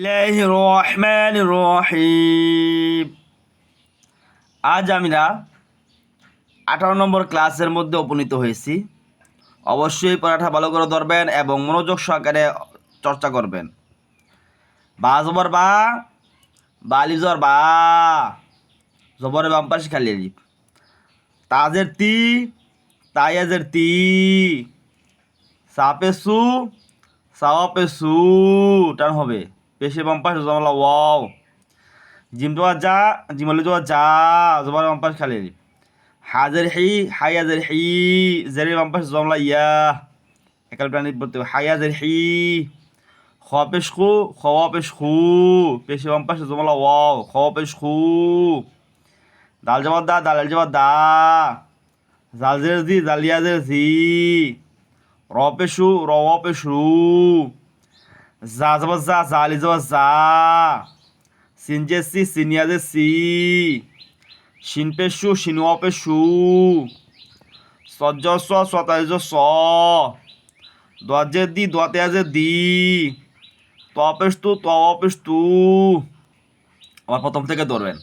রহমান রহিম আজ আমরা আঠারো নম্বর ক্লাসের মধ্যে উপনীত হয়েছি। অবশ্যই পরাঠা ভালো করে ধরবেন এবং মনোযোগ সহকারে চর্চা করবেন। বা জবর বা, বালি জর বা, জবরে বাম্পাসি খালি লিপ। তাজের তি, তাইয়াজের তি, সাপে সু, সাওয়াপে সু, টান হবে। পেশে পাশে জমলা ওয়াও জিম দোয়া যা জিমলে দোয়া যা, জবর বাম পাশে খালি। হাজার হি হায়াজের হি জেরের বাম পাশে জমলা ইয়া। একাল প্রাণী বলতে হাই হায়াজের হি। খাওয়া পেশ খু খাওয়া পেশ খু পেশে পাশে জমলা ওয়াও খাওয়া পেশ খু। দাল জবাব দা দালের জবাব দা। জালজের জি জালিয়াজের জি। র পেশু র পেশু যা যা জালি জবাব যা সিনজে সি সিনিয়াজে সি শিন পেশু শিনুয়া পেশু সজ্জ স সতাইজ স দোয়াজে দি দোয়াতে আজে দি ত পেশ তু ত পেশ তু আবার প্রথম থেকে ধরবেন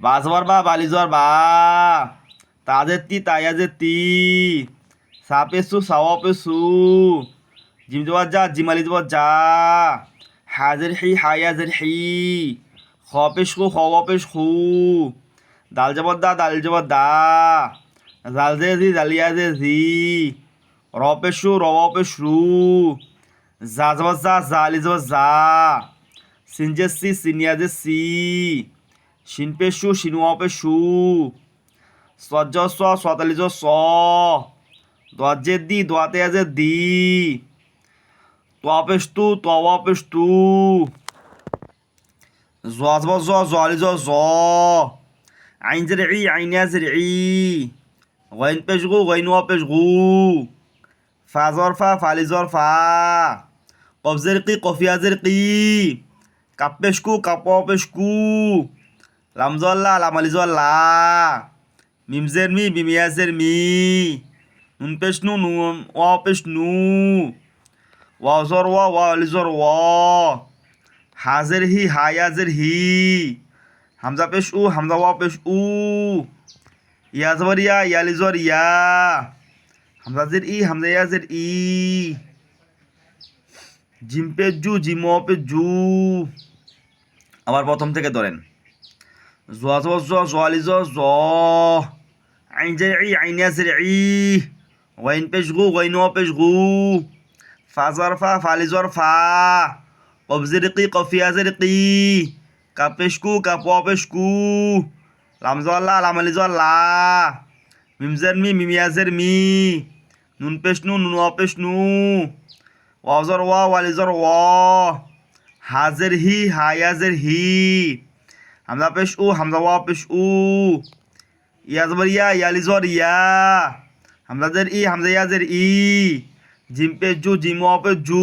বাজবার বা বালি বালিজবার বা তাজের তি তাইয়াজের তি সাপেসু সাওয়াপেসু জিম জবার যা জিমালি জবার যা হাজের হি হায়াজের হি খপেশ খু খওয়াপেশ খু দাল জবর দা দাল জবর দা জাল জে জি জালিয়া জে জি রপেশু রওয়াপেশু যা জবর যা জালি জবর যা সিনজে সি সিনিয়াজে সি শিনপেশু শিনুয়াপেশু সজ্জ স সতালিজ স দজে দি দোয়াতে আজে দি তোয়াপেশ তু তোয়াপেশ তু জজব জ জলিজ জ আইন জের ই আইনিয়া জের ই গইন পেশ গু গইনুয়া পেশ গু ফাজর ফা ফালিজর ফা কবজের কি কফিয়াজের কি কাপেশ কু কাপ পেশ কু লামজল্লা লামালিজল্লা মিমজের মি বিমিয়াজের মি নুন পেশ নু নুন ওয়া পেশ নু ওয়াজর ওয়া ওয়ালিজর ওয়া হাজের হি হায়াজের হি হামজা পেশ উ, হামজা ওয়া পেশ উ। ইয়াজবর ইয়া ইয়ালিজর ইয়া হামজাজের ই, হামজা ইয়াজের ই। জিম পে জু, জিম পে জু। আবার প্রথম থেকে ধরেন। জোয়া জোয়া জোয়া জোয়ালি জ। জ আইন জে ই আইনিয়া জের ই। ওয়াইন পেশ গু, ওয়াইন পেশ গু। ফাজার ফা ফালিজর ফা কবজের কি কফিয়াজের কি কাপেশ কু কাপ পেশ কু লামজল্লা লামালিজল্লা মিমজের মি মিমিয়াজের মি নুন পেশ নু নুন পেশ নু ওয়াজর ওয়া ওয়ালিজর ওয়া হাজের হি হায়াজের হি হামজা পেশ উ হামজা ওয়া পেশ উ ইয়াজবর ইয়া ইয়ালিজর ইয়া হামজাজের ই হামজা ইয়াজের ই জিম পে জু জিম ওয়া পে জু